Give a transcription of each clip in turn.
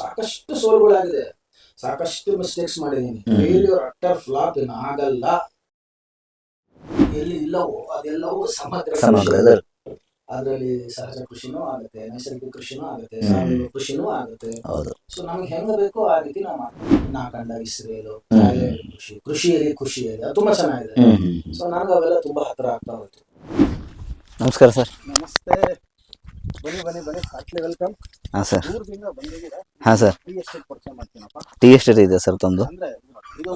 ಸಾಕಷ್ಟು ಸೋಲುಗಳಾಗಿದೆ ಸಾಕಷ್ಟು ಮಿಸ್ಟೇಕ್ಸ್ ಮಾಡಿದೀನಿ. ಫೇಲ್ಯೂರ್ ಅಟ್ಟರ್ ಫ್ಲಾಪ್ ಏನು ಆಗಲ್ಲ ಎಲ್ಲಿ ಇಲ್ಲವೋ ಅದೆಲ್ಲವೂ ಸಮಗ್ರ. ಅದ್ರಲ್ಲಿ ಸಹಜ ಕೃಷಿನೂ ಆಗುತ್ತೆ ನೈಸರ್ಗಿಕ ಕೃಷಿನೂ ಆಗುತ್ತೆ. ಸಾವಯವ ಕೃಷಿನೂ ಆಗುತ್ತೆ ಸೊ ನಮ್ಗೆ ಹೆಂಗ ಬೇಕೋ ಆ ರೀತಿ ನಾವು. ನಾ ಕಂಡ ಇಸ್ರೇಲು. ಕೃಷಿ ಕೃಷಿಯಲ್ಲಿ ಖುಷಿ ಇದೆ ತುಂಬಾ ಚೆನ್ನಾಗಿದೆ. ಸೊ ನನಗೆ ಅವೆಲ್ಲ ತುಂಬಾ ಹತ್ರ ಆಗ್ತಾ ಹೋಯ್ತು ನಮಸ್ಕಾರ ಸರ್ ನಮಸ್ತೆ ಹಾಂ ಸರ್. ಹಾಂ ಸರ್. ಟೀ ಎಸ್ಟೇಟ್ ಇದೆ ಸರ್ ತಂದು ಅಂದ್ರೆ ಇದು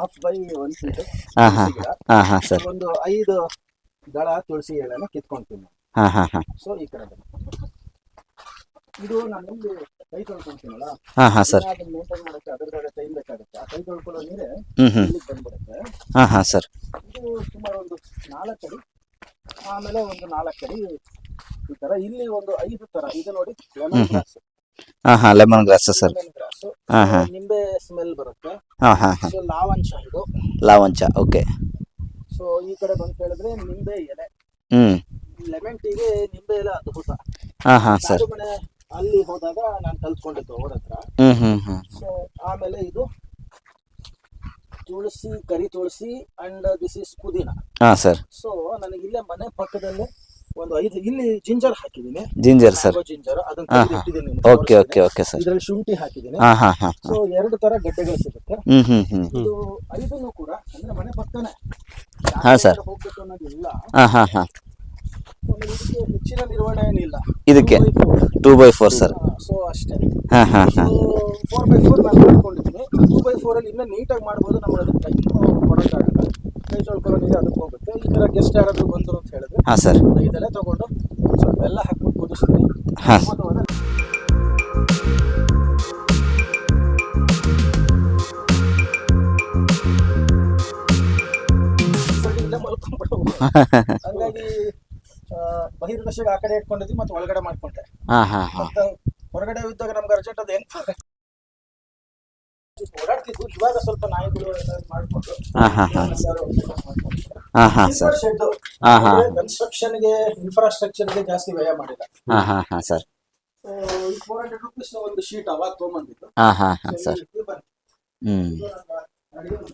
ಹಾಫ್ ಬೈ ಒನ್ ಫೀಟ್ ಹಾಂ ಹಾಂ ಹಾಂ ಹಾಂ ಸರ್. ಒಂದು ಐದು ದಳ ತುಳಸಿ ಎಳೆನ ಕಿತ್ಕೊಂತೀನಿ ಹಾಂ ಹಾಂ ಹಾಂ. ಸೊ ಈ ಕಡೆ. ಇದು ನಾನು ಕೈ ತೊಳ್ಕೊಂತೀನಲ್ಲ? ಹಾಂ ಹಾಂ ಸರ್. ಮೇಂಟೈನ್ ಮಾಡಕ್ಕೆ ಅದ್ರದ್ದು ಟೈಮ್ ಬೇಕಾಗುತ್ತೆ. ಆ ಕೈ ತೊಳ್ಕೊಳ್ಳೋ ನೀರೇ ಹ್ಞೂ ಹ್ಞೂ ಹಾ ಬಂದ್ಬಿಡುತ್ತೆ. ಹಾಂ ಹಾಂ ಸರ್. ಇದು ಸುಮಾರು ಒಂದು ನಾಲ್ಕು ಅಡಿ. ಆಮೇಲೆ ಒಂದು ನಾಲ್ಕು ಅಡಿ ಈ ತರ ಇಲ್ಲಿ ಒಂದು ಐದು ತರ ಇದು ನೋಡಿ ಲೆಮನ್ ಗ್ರಾಸ್ ಹಾಂ ಹಾಂ lemon grass sir. Lemon grass ಹಾಂ ಹಾಂ. ನಿಂಬೆ ಸ್ಮೆಲ್ ಬರುತ್ತೆ. ಹಾಂ ಹಾಂ ಹಾ. ಸೊ ಲಾವಂಚ ಇದು. ಲಾವಂಚ ಓಕೆ. ಸೊ ಈ ಕಡೆ ಬಂದು ಹೇಳಿದ್ರೆ ನಿಂಬೆ ಎಲೆ. ಹ್ಞೂ ಲೆಮನ್ ಟೀಗೆ ನಿಂಬೆ ಎಲೆ ಅದ್ಭುತ. ಹಾ ಹಾ ಸರ್. ಅಲ್ಲಿ ಹೋದಾಗ ನಾನು ಕಲ್ತ್ಕೊಂಡಿದ್ದು ಅವ್ರ ಹತ್ರ. ಹ್ಞೂ ಹ್ಞೂ ಹ್ಞೂ ಸೊ ಆಮೇಲೆ ಇದು ತುಳಸಿ ಕರಿ ತುಳಸಿ ಅಂಡ್ ದಿಸ್ ಇಸ್ ಪುದೀನ. ಹಾಂ ಸರ್. ಸೊ ನನಗೆ ಇಲ್ಲೇ ಮನೆ ಪಕ್ಕದಲ್ಲೇ ಒಂದು ಐದು ಇಲ್ಲಿ ಜಿಂಜರ್ ಹಾಕಿದ್ದೀನಿ. Ginger sir. ಜಿಂಜರ್ ಅದನ್ನ ಓಕೆ ಓಕೆ ಓಕೆ ಸರ್. ಇದರಲ್ಲಿ ಶುಂಠಿ ಹಾಕಿದ್ದೀನಿ. ಹಾ ಹಾ ಹಾಂ ಸೊ ಎರಡು ತರ ಗಡ್ಡೆಗಳು ಸಿಗುತ್ತೆ. ಹ್ಮ್ ಹ್ಮ್ ಹ್ಮ್. ಇದು ಐದನ್ನು ಕೂಡ ಅಂದ್ರೆ ಮನೆ ಪಕ್ಕನೆ. ಹಾ, ಸರ್. ಹೋಗ್ಬೇಕು ಅನ್ನೋದಿಲ್ಲ. ಹಾ ಹಾ ಹಾ ಹೆಚ್ಚಿನ ನಿರ್ವಹಣೆ ಏನಿಲ್ಲ. ಇದಕ್ಕೆ? Two by four sir so ಅಷ್ಟೇ. ಹಾ ಹಾ ಹಾ. ಫೋರ್ ಬೈ ಫೋರ್ ನಾನು ಮಾಡ್ಕೊಂಡಿದ್ದೀನಿ. ಟೂ ಬೈ ಫೋರ್ ಅಲ್ಲಿ ಇನ್ನೂ ನೀಟಾಗಿ ಮಾಡ್ಬೋದು ನಮ್ಗೆ ಅದಕ್ಕೆ ಟೈಮ್ ಕೊಡೋಕ್ಕಾಗಲ್ಲ. ಕೈ ತೊಳ್ಕೊಳ್ಳೋ ನೀರು ಅದಕ್ಕೆ ಹೋಗುತ್ತೆ. ಈ ಥರ ಗೆಸ್ಟ್ ಯಾರಾದರೂ ಬಂದರು ಅಂತ ಹೇಳಿದ್ರೆ. ಹಾಂ ಸರ್. ಇದೆಲ್ಲ ತಗೊಂಡು ಸ್ವಲ್ಪ ಎಲ್ಲ ಹಾಕ್ಬಿಟ್ಟು ಕುದಿಸ್ತೀನಿ. ಹಾಂ. ಹಂಗಾಗಿ ಬಹಿರ್ದಶೆಗೆ ಆ ಕಡೆ ಇಟ್ಕೊಂಡಿದ್ವಿ ಮತ್ತೆ ಒಳಗಡೆ ಮಾಡ್ಕೊಂಡೆ. ಹೊರಗಡೆ ಇದ್ದಾಗ ನಮ್ಗೆ ಅರ್ಜೆಂಟ್ ಅದು ಹೆಂಗ್ ಓಡಾಡ್ತಿದ್ವು. ಇವಾಗ ಸ್ವಲ್ಪ ನಾಯಿಗಳು ಮಾಡ್ಕೊಂಡು ಹಾಂ ಹಾಂ ಹಾಂ. ಹಾಂ ಹಾಂ ಸರ್. ಶೆಡ್ ಕನ್ಸ್ಟ್ರಕ್ಷನ್ಗೆ ಇನ್ಫ್ರಾಸ್ಟ್ರಕ್ಚರ್ಗೆ ಜಾಸ್ತಿ ವ್ಯಯ ಮಾಡಿಲ್ಲ. ಹಾ ಹಾ ಹಾ ಸರ್. ಫೋರ್ ಹಂಡ್ರೆಡ್ ರುಪೀಸ್ ಒಂದು ಶೀಟ್ ಅವಾಗ ಹಾಂ ಸರ್. ಇದು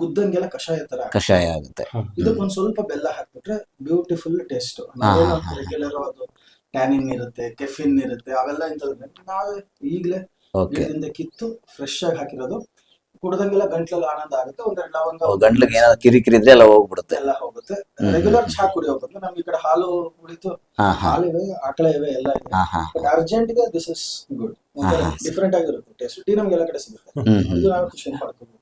ಕುದ್ದಂಗೆಲ್ಲ ಕಷಾಯ ತರ ಕಷಾಯ ಆಗುತ್ತೆ. ಇದಕ್ಕೊಂದ್ ಸ್ವಲ್ಪ ಬೆಲ್ಲ ಹಾಕ್ಬಿಟ್ರೆ ಬ್ಯೂಟಿಫುಲ್ ಟೇಸ್ಟ್. ರೆಗ್ಯುಲರ್ ಅದು ಟ್ಯಾನಿನ್ ಇರುತ್ತೆ ಕೆಫಿನ್ ಇರುತ್ತೆ ಅವೆಲ್ಲ ಇಂಥದ್ದು ನಾವೇ ಈಗಲೇ ಗಿಡದಿಂದ ಕಿತ್ತು ಫ್ರೆಶ್ ಆಗಿ ಹಾಕಿರೋದು. ಕುಡ್ದಂಗೆಲ್ಲ ಗಂಟ್ಲಲ್ಲಿ ಆನಂದ ಆಗುತ್ತೆ. ಒಂದೆರಡು ಲವಂಗ ಗಂಟ್ಲಿಗೆ ಏನಾದ್ರು ಕಿರಿಕಿರಿ ಇದ್ರೆ ಎಲ್ಲ ಹೋಗ್ಬಿಡುತ್ತೆ. ಎಲ್ಲ ಹೋಗುತ್ತೆ. ರೆಗ್ಯುಲರ್ ಚಹಾ ಕುಡಿಯೋ ಬದಲು ನಮ್ಗೆ ಈ ಕಡೆ ಹಾಲು ಕುಡಿತು ಹಾಲು ಇವೆ ಆಕಳ ಇವೆ ಎಲ್ಲ ಇದೆ. ಬಟ್ ಅರ್ಜೆಂಟ್ಗೆ ದಿಸ್ ಇಸ್ ಗುಡ್. ಡಿಫ್ರೆಂಟ್ ಆಗಿರುತ್ತೆ. ಟೇಸ್ಟ್ ಟೀ ನಮ್ಗೆ ಎಲ್ಲ ಕಡೆ ಸಿಗುತ್ತೆ. ಇದು ನಾವು ಖುಷಿ ಮಾಡ್ಕೋಬಹುದು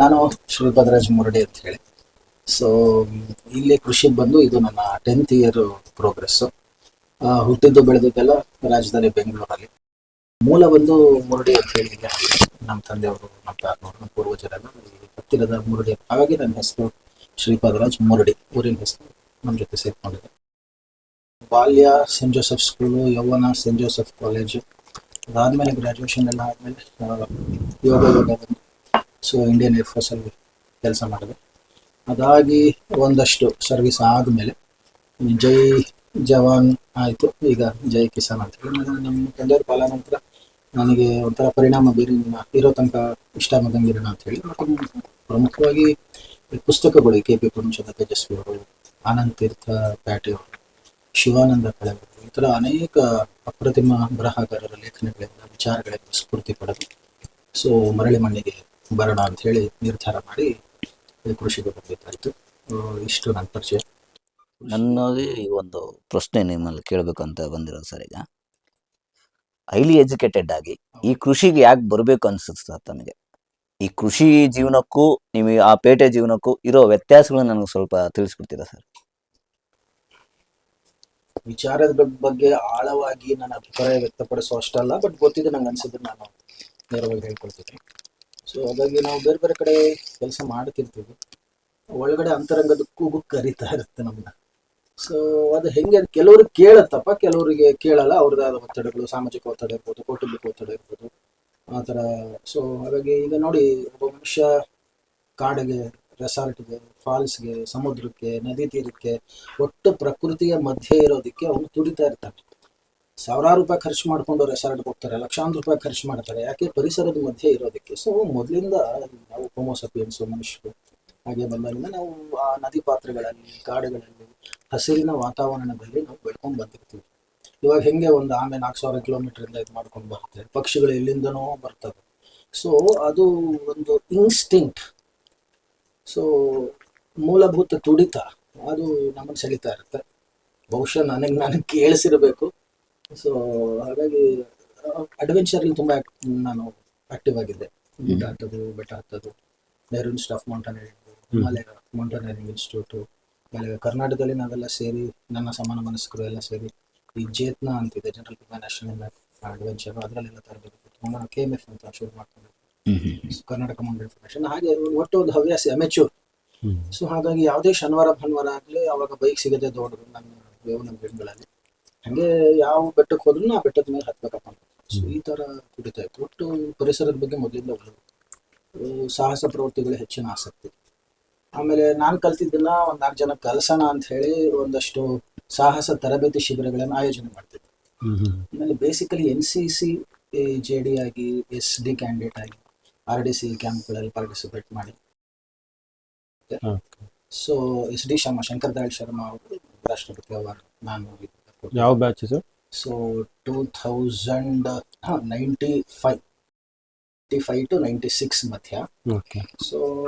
ನಾನು ಶ್ರೀ ಶ್ರೀಪದರಾಜ್ ಮುರಡಿ ಅಂತ ಹೇಳಿ. ಸೊ ಇಲ್ಲಿ ಕೃಷಿಗೆ ಬಂದು ಇದು ನನ್ನ ಟೆಂತ್ ಇಯರ್ ಪ್ರೋಗ್ರೆಸ್ ಹುಟ್ಟಿದ್ದು ಬೆಳೆದಿದ್ದೆಲ್ಲ ರಾಜಧಾನಿ ಬೆಂಗಳೂರಲ್ಲಿ. ಮೂಲ ಬಂದು ಮುರಡಿ ಅಂತ ಹೇಳಿ ನಮ್ಮ ತಂದೆಯವರು, ನಮ್ಮ ತಾತನವರು, ನಮ್ಮ ಪೂರ್ವಜರೆಲ್ಲ ಹತ್ತಿರದ ಮುರಡಿ. ಹಾಗಾಗಿ ನನ್ನ ಹೆಸರು ಶ್ರೀಪಾದರಾಜ್ ಮುರಡಿ. ಊರಿನ ಹೆಸರು ನಮ್ಮ ಜೊತೆ ಸೇರಿಕೊಂಡಿದೆ. ಬಾಲ್ಯ ಸೆಂಟ್ ಜೋಸೆಫ್ ಸ್ಕೂಲು ಯೌವನ ಸೆಂಟ್ ಜೋಸೆಫ್ ಕಾಲೇಜು ಅದಾದ್ಮೇಲೆ ಗ್ರಾಜುಯೇಷನ್ ಎಲ್ಲ ಆದ್ಮೇಲೆ ಯೋಗ ಯೋಗ ಬಂದು ಸೊ ಇಂಡಿಯನ್ ಏರ್ ಫೋರ್ಸಲ್ಲಿ ಕೆಲಸ ಮಾಡಿದೆ. ಅದಾಗಿ ಒಂದಷ್ಟು ಸರ್ವಿಸ್ ಆದಮೇಲೆ ಜೈ ಜವಾನ್ ಆಯಿತು. ಈಗ ಜೈ ಕಿಸಾನ್ ಅಂತ ಹೇಳಿ. ನಮ್ಮ ತಂದೆಯವ್ರ ಕಾಲ ನಂತರ ನನಗೆ ಒಂಥರ ಪರಿಣಾಮ ಬೀರಿ ಇರೋ ತನಕ ಇಷ್ಟ ಮದಂಗಿರೋಣ ಅಂತ ಹೇಳಿ. ಪ್ರಮುಖವಾಗಿ ಪುಸ್ತಕಗಳು ಕೆ ಪಿ ಪರಮೇಶ್ವರ ತೇಜಸ್ವಿ ಅವರು ಆನಂದ್ ತೀರ್ಥ ಪ್ಯಾಟಿ ಅವರು, ಶಿವಾನಂದ ಕಳೆವರು ಈ ಥರ ಅನೇಕ ಅಪ್ರತಿಮ ಬರಹಗಾರರ ಲೇಖನಗಳಿಂದ, ವಿಚಾರಗಳಿಂದ ಸ್ಫೂರ್ತಿ ಪಡೆದು, ಸೊ ಮರಳಿ ಮಣ್ಣಿಗೆ ಬರೋಣ ಅಂತ ಹೇಳಿ ನಿರ್ಧಾರ ಮಾಡಿ ಕೃಷಿಗೆ ಬಂದಿದ್ದಾಯ್ತು. ಇಷ್ಟು ನನ್ನ ಪರಿಚಯ. ನನ್ನದೇ ಈ ಒಂದು ಪ್ರಶ್ನೆ ನಿಮ್ಮಲ್ಲಿ ಕೇಳಬೇಕು ಅಂತ ಬಂದಿರೋದು ಸರ್ ಈಗ. ಹೈಲಿ ಎಜುಕೇಟೆಡ್ ಆಗಿ ಈ ಕೃಷಿಗೆ ಯಾಕೆ ಬರಬೇಕು ಅನ್ಸುತ್ತೆ ಸರ್ ತಮಗೆ? ಈ ಕೃಷಿ ಜೀವನಕ್ಕೂ ನಿಮಗೆ ಆ ಪೇಟೆ ಜೀವನಕ್ಕೂ ಇರೋ ವ್ಯತ್ಯಾಸಗಳನ್ನ ನನಗೆ ಸ್ವಲ್ಪ ತಿಳಿಸ್ಕೊಡ್ತೀರಾ ಸರ್? ವಿಚಾರದ ಬಗ್ಗೆ ಆಳವಾಗಿ ನನ್ನ ಅಭಿಪ್ರಾಯ ವ್ಯಕ್ತಪಡಿಸೋ ಅಷ್ಟಲ್ಲ ಬಟ್ ಗೊತ್ತಿದೆ ನಂಗೆ ಅನ್ಸಿದ್ರೆ ನಾನು ನೇರವಾಗಿ ಹೇಳ್ಕೊಳ್ತೀನಿ ಸೊ ಹಾಗಾಗಿ ನಾವು ಬೇರೆ ಬೇರೆ ಕಡೆ ಕೆಲಸ ಮಾಡ್ತಿರ್ತೀವಿ. ಒಳಗಡೆ ಅಂತರಂಗದ ಕೂಗು ಕರಿತಾ ಇರುತ್ತೆ ನಮ್ಮನ್ನ ಸೊ ಅದು ಹೆಂಗೆ ಕೆಲವ್ರು ಕೆಲವ್ರಿಗೆ ಕೇಳುತ್ತಪ್ಪ, ಕೆಲವರಿಗೆ ಕೇಳಲ್ಲ, ಅವ್ರದ್ದಾದ ಒತ್ತಡಗಳು, ಸಾಮಾಜಿಕ ಒತ್ತಡ ಇರ್ಬೋದು, ಕೌಟುಂಬಿಕ ಒತ್ತಡ ಇರ್ಬೋದು, ಆ ಥರ. ಸೊ ಹಾಗಾಗಿ ಈಗ ನೋಡಿ, ಒಬ್ಬ ಮನುಷ್ಯ ಕಾಡಿಗೆ ರೆಸಾರ್ಟ್ಗೆ ಫಾಲ್ಸ್ಗೆ ಸಮುದ್ರಕ್ಕೆ, ನದಿ ತೀರಕ್ಕೆ, ಒಟ್ಟು ಪ್ರಕೃತಿಯ ಮಧ್ಯೆ ಇರೋದಕ್ಕೆ ಅವನು ತುಡಿತಾ ಇರ್ತಾನೆ. ಸಾವಿರಾರು ರೂಪಾಯಿ ಖರ್ಚು ಮಾಡ್ಕೊಂಡು ರೆಸಾರ್ಟ್ಗೆ ಹೋಗ್ತಾರೆ, ಲಕ್ಷಾಂತರ ರೂಪಾಯಿ ಖರ್ಚು ಮಾಡ್ತಾರೆ, ಯಾಕೆ ಪರಿಸರದ ಮಧ್ಯೆ ಇರೋದಕ್ಕೆ? ಸೊ ಮೊದಲಿಂದ ನಾವು ಹೋಮೋಸಪಿಯನ್ಸು ಮನುಷ್ಯರು, ಹಾಗೆ ಬಂದಾಗಿಂದ ನಾವು ಆ ನದಿ ಪಾತ್ರಗಳಲ್ಲಿ, ಕಾಡುಗಳಲ್ಲಿ, ಹಸಿರಿನ ವಾತಾವರಣದಲ್ಲಿ ನಾವು ಬೆಳ್ಕೊಂಡು ಬಂದಿರ್ತೀವಿ. ಇವಾಗ ಹೆಂಗೆ ಒಂದು ಆಮೆ ನಾಲ್ಕು ಸಾವಿರ ಕಿಲೋಮೀಟರ್ ಇಂದ ಇದು ಮಾಡ್ಕೊಂಡು ಬರುತ್ತೆ? ಪಕ್ಷಿಗಳು ಎಲ್ಲಿಂದನೋ ಬರ್ತವೆ. ಸೊ ಅದು ಒಂದು ಇನ್ಸ್ಟಿಂಕ್ಟ್ ಸೊ ಮೂಲಭೂತ ತುಡಿತ, ಅದು ನಮ್ಮನ್ನು ಸೆಳೀತಾ ಇರುತ್ತೆ. ಬಹುಶಃ ನನಗೆ ನನಗೆ ಕೇಳಿಸಿರಬೇಕು. ಸೊ ಹಾಗಾಗಿ ಅಡ್ವೆಂಚರಲ್ಲಿ ತುಂಬಾ ನಾನು ಆಕ್ಟಿವ್ ಆಗಿದ್ದೆ. ಗುಡ್ಡ ಹತ್ತೋದು ಬೆಟ್ಟ ಹತ್ತೋದು Nehru staff of mountaineering Himalaya mountaineering institute ಆಮೇಲೆ ಕರ್ನಾಟಕದಲ್ಲಿ ನಾವೆಲ್ಲ ಸೇರಿ ನನ್ನ ಸಮಾನ ಮನಸ್ಕರು ಎಲ್ಲ ಸೇರಿ ಈ ಜೇತ್ನ ಅಂತಿದೆ ಜನರಲ್ ನ್ಯಾಷನಲ್ ಅಡ್ವೆಂಚರ್ ಅದರಲ್ಲೆಲ್ಲ ತರಬೇತಿ ಕೆ ಎಂ ಎಫ್ ಅಂತ ಶುರು ಮಾಡ್ಕೊಂಡು ಹ್ಮ್. ಕರ್ನಾಟಕ ಮೌಂಟೇನ್ ಫೆಡರೇಷನ್ ಹಾಗೆ ಒಟ್ಟು ಒಂದು ಹವ್ಯಾಸ ಅಮೆಚೂರ್ ಸೊ ಹಾಗಾಗಿ ಯಾವುದೇ ಶನಿವಾರ ಭಾನುವಾರ ಆಗಲಿ ಅವಾಗ ಬೈಕ್ ಸಿಗದೆ ದೊಡ್ಡದು ನನ್ನ ಬೇವನ ಬೆಂಗಳಲ್ಲಿ ಹಂಗೆ ಯಾವ ಬೆಟ್ಟಕ್ಕೆ ಹೋದ್ರು ಆ ಬೆಟ್ಟದ ಮೇಲೆ ಹತ್ಬೇಕಪ್ಪ ಅಂತ. ಸೊ ಈ ತರ ಕುಡಿತಾ ಇತ್ತು. ಒಟ್ಟು ಪರಿಸರದ ಬಗ್ಗೆ ಮೊದಲಿಂದ ಸಾಹಸ ಪ್ರವೃತ್ತಿಗಳು ಹೆಚ್ಚಿನ ಆಸಕ್ತಿ. ಆಮೇಲೆ ನಾನು ಕಲ್ತಿದ್ದನ್ನ ಒಂದ್ ನಾಲ್ಕು ಜನ ಕಲ್ಸೋಣ ಅಂತ ಹೇಳಿ ಒಂದಷ್ಟು ಸಾಹಸ ತರಬೇತಿ ಶಿಬಿರಗಳನ್ನು ಆಯೋಜನೆ ಮಾಡ್ತಿದ್ದೆ ಆಮೇಲೆ basically N C C J D ಆಗಿ ಎಸ್ ಡಿ ಕ್ಯಾಂಡಿಡೇಟ್ ಆಗಿ ಆರ್ ಡಿ ಸಿ ಕ್ಯಾಂಪ್ಗಳಲ್ಲಿ ಪಾರ್ಟಿಸಿಪೇಟ್ ಮಾಡಿ. So S D Sharma Shankar Dayal Sharma ಅವರು ರಾಷ್ಟ್ರಪತಿ ಅವಾರ್ಡ್ ನಾನು ಯಾವ batch sir? So two thousand ninety five five to ninety six ಮಧ್ಯ. Okay so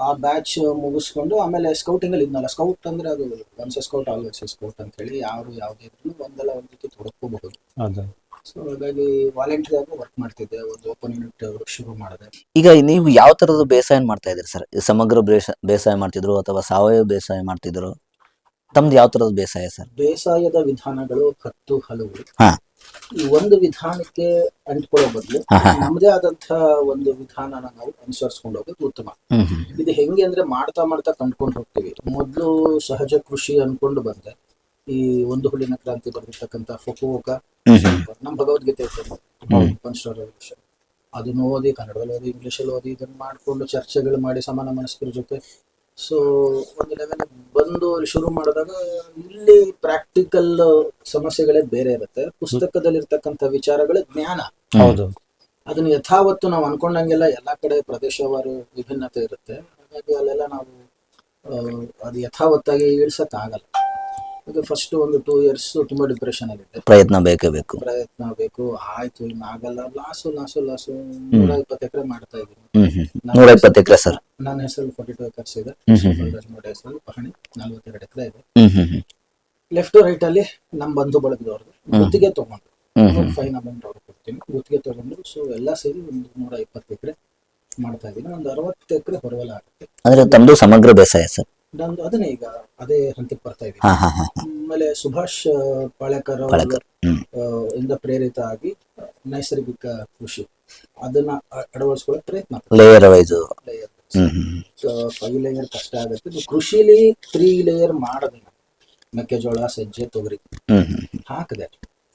ಆ batch ಮುಗಿಸ್ಕೊಂಡು ಆಮೇಲೆ ಸ್ಕೌಟಿಂಗ್ ಅಲ್ಲಿ ಇದ್ನಲ್ಲ ಸ್ಕೌಟ್ ಅಂದ್ರೆ ಅದು ಒನ್ಸ್ ಸ್ಕೌಟ್ ಆಲ್ವೇಸ್ ಸ್ಕೌಟ್ ಅಂತ ಹೇಳಿ ಯಾರು ಯಾವುದೇ ಇದ್ರು ಒಂದಲ್ಲ ಒಂದು ರೀತಿ ತೊಡಕೋಬಹುದು ಅದ ಸೊ ಹಾಗಾಗಿ ವಾಲಂಟಿಯರ್ ಆಗಿ ವರ್ಕ್ ಮಾಡ್ತಿದ್ದೆ ಒಂದು ಓಪನ್ ಯೂನಿಟ್ ಶುರು ಮಾಡಿದೆ. ಈಗ ನೀವು ಯಾವ ತರದ ಬೇಸಾಯ ಮಾಡ್ತಾ ಇದ್ದೀರಿ ಸರ್? ಸಮಗ್ರ ಬೇಸ- ಬೇಸಾಯ ಮಾಡ್ತಿದ್ರು ಅಥವಾ ಸಾವಯವ ಬೇಸಾಯ ಮಾಡ್ತಿದ್ರು? ತಮ್ದು ಯಾವ ತರದ ಬೇಸಾಯ ಸರ್? ಬೇಸಾಯದ ವಿಧಾನಗಳು ಹತ್ತು ಹಲವು. ಹಾ. ಈ ಒಂದು ವಿಧಾನಕ್ಕೆ ಅಂಟ್ಕೊಳ್ಳೋ ಬದಲು ನಮ್ದೇ. ನಮ್ಮದೇ ಆದಂತಹ ಒಂದು ವಿಧಾನನ ನಾವು ಅನುಸರಿಸ್ಕೊಂಡು ಹೋಗೋದು ಉತ್ತಮ. ಇದು ಹೆಂಗೆ ಅಂದ್ರೆ ಮಾಡ್ತಾ ಮಾಡ್ತಾ ಕಂಡ್ಕೊಂಡು ಹೋಗ್ತೀವಿ. ಮೊದಲು ಸಹಜ ಕೃಷಿ ಅನ್ಕೊಂಡು ಬಂದೆ. ಈ ಒಂದು ಹುಲ್ಲಿನ ಕ್ರಾಂತಿ ಬರೆದಿರ್ತಕ್ಕಂಥ ಫೋಕೋಕ ನಮ್ಮ ಭಗವದ್ಗೀತೆ. ಪಂಚ ರೆವಲ್ಯೂಷನ್ ಅದನ್ನ ಓದಿ ಕನ್ನಡದಲ್ಲಿ ಓದಿ ಇಂಗ್ಲಿಷಲ್ಲಿ ಓದಿ ಇದನ್ನ ಮಾಡ್ಕೊಂಡು ಚರ್ಚೆಗಳು ಮಾಡಿ ಸಮಾನ ಮನಸ್ಕರ ಜೊತೆ ಸೊ ಒಂದು ಲೆವೆಲ್ ಬಂದು ಶುರು ಮಾಡಿದಾಗ ಇಲ್ಲಿ ಪ್ರಾಕ್ಟಿಕಲ್ ಸಮಸ್ಯೆಗಳೇ ಬೇರೆ ಇರುತ್ತೆ. ಪುಸ್ತಕದಲ್ಲಿರ್ತಕ್ಕಂಥ ವಿಚಾರಗಳ ಜ್ಞಾನ. ಹೌದು. ಅದನ್ನ ಯಥಾವತ್ತು ನಾವು ಅನ್ಕೊಂಡಂಗೆಲ್ಲ ಎಲ್ಲಾ ಕಡೆ ಪ್ರದೇಶವಾರು ವಿಭಿನ್ನತೆ ಇರುತ್ತೆ. ಹಾಗಾಗಿ ಅಲ್ಲೆಲ್ಲ ನಾವು ಅದು ಯಥಾವತ್ತಾಗಿ ಇಳಿಸಕ್ ಆಗಲ್ಲ ಈಗ ಫಸ್ಟ್ ಒಂದು ಟೂ ಇಯರ್ಸ್ ತುಂಬಾ ಡಿಪ್ರೆಷನ್ ಆಗಿದ್ದೆ ಪ್ರಯತ್ನ ಬೇಕೇ ಬೇಕು. ಪ್ರಯತ್ನ ಬೇಕು ಆಯ್ತು ಇನ್ನು ಆಗಲ್ಲ. ಲಾಸು ಲಾಸು ಲಾಸು ನೂರ ಇಪ್ಪತ್ತು ಎಕರೆ ಮಾಡ್ತಾ ಇದ್ದೀನಿ. ನೂರ ಇಪ್ಪತ್ತು ಎಕರೆ ಸರ್? ನನ್ನ ಹೆಸರು ಫೋರ್ಟಿ ಟೂ ಎಕರ್ಸ್ ಇದೆ. ಹೆಸರು ಪಹಣಿ ನಲ್ವತ್ತೆರಡು ಎಕರೆ ಇದೆ. ಲೆಫ್ಟ್ ರೈಟ್ ಅಲ್ಲಿ ನಮ್ಮ ಬಂಧು ಬಳಗದವ್ರದ್ದು. ಗುತ್ತಿಗೆ ತಗೊಂಡು ಫೈನ್ ಅಮೌಂಟ್ ಅವ್ರಿಗೆ ಕೊಡ್ತೀನಿ. ಗುತ್ತಿಗೆ ತಗೊಂಡು ಸೊ ಎಲ್ಲ ಸೇರಿ ಒಂದು ನೂರ ಇಪ್ಪತ್ತು ಎಕರೆ ಮಾಡ್ತಾ ಇದ್ದೀನಿ. ಒಂದು ಅರವತ್ತು ಎಕರೆ ಹೊರವಲ ಆಗುತ್ತೆ ಅಂದ್ರೆ ತಮ್ದು ಸಮಗ್ರ ಬೇಸಾಯ ಸರ್? ನಂದು ಅದನ್ನೇ ಈಗ ಅದೇ ಹಂತಕ್ಕೆ ಬರ್ತಾ ಇದ್ದೀನಿ ಹಾ ಹಾ ಹಾ ಹಾ. ಆಮೇಲೆ ಸುಭಾಷ್ ಪಾಳೇಕರ್ ಅವರ ಪಾಳೇಕರ್, ಹ್ಮ್. ಆ, ಇಂದ ಪ್ರೇರಿತ ಆಗಿ ನೈಸರ್ಗಿಕ ಕೃಷಿ. ಅದನ್ನ ಅ- ಅಳವಡಿಸ್ಕೊಳ್ಳೋಕೆ ಪ್ರಯತ್ನ layer wise layer hmm hmm five layer ಕಷ್ಟ ಆಗುತ್ತೆ. ಇದು ಕೃಷಿಲಿ ತ್ರೀ ಲೇಯರ್ ಮಾಡದೆ ನಾನು. ಮೆಕ್ಕೆಜೋಳ ಸಜ್ಜೆ ತೊಗರಿ. ಹ್ಮ್ ಹ್ಮ್ ಹಾಕಿದೆ.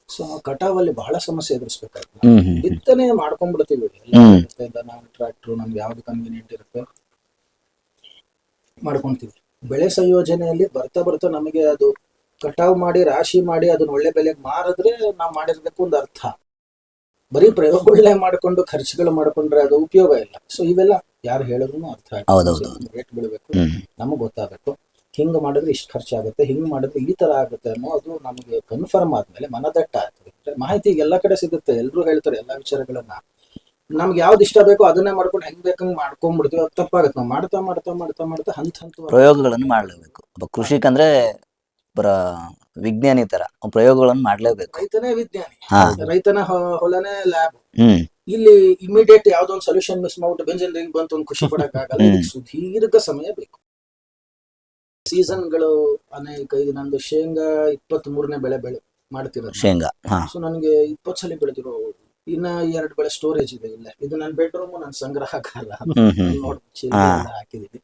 ಸೊ ಕಟಾವಲ್ಲಿ ಬಹಳ ಸಮಸ್ಯೆ ಎದುರಿಸ್ಬೇಕಾಯ್ತು. ಹ್ಮ್ ಹ್ಮ್ ಹ್ಮ್. ಬಿತ್ತನೆ ಮಾಡ್ಕೊಂಡ್ಬಿಡ್ತೀವಿ ಹ್ಮ್. ದನ ಟ್ರ್ಯಾಕ್ಟ್ರು ನಮ್ಗೆ ಯಾವ್ದು ಕನ್ವೀನಿಯಂಟ್ ಇರುತ್ತೆ? ಮಾಡ್ಕೊಂತೀವಿ. ಬೆಳೆ ಸಂಯೋಜನೆಯಲ್ಲಿ ಬರ್ತಾ ಬರ್ತಾ ನಮಗೆ ಅದು ಕಟಾವ್ ಮಾಡಿ ರಾಶಿ ಮಾಡಿ ಅದನ್ನ ಒಳ್ಳೆ ಬೆಲೆಗೆ ಮಾರಿದ್ರೆ ನಾವು ಮಾಡಿರ್ಬೇಕು ಒಂದು ಅರ್ಥ. ಬರೀ ಪ್ರಯೋಗಗಳನ್ನೇ ಮಾಡ್ಕೊಂಡು ಖರ್ಚುಗಳು ಮಾಡ್ಕೊಂಡ್ರೆ ಅದು ಉಪಯೋಗ ಇಲ್ಲ. ಸೊ ಇವೆಲ್ಲ ಯಾರು ಹೇಳಿದ್ರು ಅರ್ಥ. ರೇಟ್ ಬಿಡಬೇಕು. ನಮಗೆ ಗೊತ್ತಾಗಬೇಕು. ಹಿಂಗ್ ಮಾಡಿದ್ರೆ ಇಷ್ಟು ಖರ್ಚಾಗುತ್ತೆ ಹಿಂಗ್ ಮಾಡಿದ್ರೆ ಈ ತರ ಆಗುತ್ತೆ ಅನ್ನೋ ಅದು ನಮಗೆ ಕನ್ಫರ್ಮ್ ಆದ್ಮೇಲೆ ಮನದಟ್ಟ ಆಗ್ತದೆ ಮಾಹಿತಿ ಎಲ್ಲ ಕಡೆ ಸಿಗುತ್ತೆ. ಎಲ್ಲರೂ ಹೇಳ್ತಾರೆ ಎಲ್ಲಾ ವಿಚಾರಗಳನ್ನ. ನಮ್ಗೆ ಯಾವ್ದು ಇಷ್ಟ ಬೇಕೋ ಅದನ್ನೇ ಮಾಡ್ಕೊಂಡು ಹೆಂಗ್ ಬೇಕಂಗ್ ಮಾಡ್ಕೊಂಡ್ಬಿಡ್ತೀವಿ ಅದು ತಪ್ಪಾಗುತ್ತೆ. ನಾವು ಮಾಡ್ತಾ ಮಾಡ್ತಾ ಮಾಡ್ತಾ ಮಾಡ್ತಾ ಹಂತ ಹಂತ ಪ್ರಯೋಗಗಳನ್ನು ಮಾಡಲೇಬೇಕು. ಒಬ್ಬ ಕೃಷಿಕಂದ್ರೆ ಪ್ರ ವಿಜ್ಞಾನಿ ತರ ಅವ್ನು ಪ್ರಯೋಗಗಳನ್ನು ಮಾಡ್ಲೇಬೇಕು. ರೈತನೇ ವಿಜ್ಞಾನಿ. ಹಾ. ರೈತನ ಹೊ- ಹೊಲನೇ ಲ್ಯಾಬ್ ಹ್ಮ್. ಇಲ್ಲಿ ಇಮಿಡಿಯೇಟ್ ಯಾವ್ದೋ ಒಂದು ಸೊಲ್ಯೂಷನ್ ಮಿಸ್ ಮಾಡ್ಬಿಟ್ಟು ಬೆಂಜಿನ್ ರಿಂಗ್ ಬಂತು ಒಂದು ಖುಷಿ ಪಡಕ್ ಆಗಲ್ಲ ಹ್ಮ್. ಇದಕ್ಕೆ ಸುದೀರ್ಘ ಸಮಯ ಬೇಕು. ಸೀಸನ್ಗಳು ಅನೇಕ ಇದು ನಂದು ಶೇಂಗಾ ಇಪ್ಪತ್ತ್ ಮೂರನೇ ಬೆಳೆ ಬೆಳೆ ಮಾಡ್ತಿರೋದು. ಶೇಂಗಾ. ಹಾ. ಸೊ ನನಗೆ ಇಪ್ಪತ್ತು ಸಲ ಬೆಳೆದಿರೋ ಇನ್ನ ಎರಡು ಬೆಳೆ ಸ್ಟೋರೇಜ್ ಇದೆ ಇಲ್ಲ. ಇದು ನನ್ನ ಬೆಡ್ರೂಮ್ ನನ್ನ ಸಂಗ್ರಹ ಕಾಲ. ನೋಡಿ ಹಾಕಿದೀನಿ.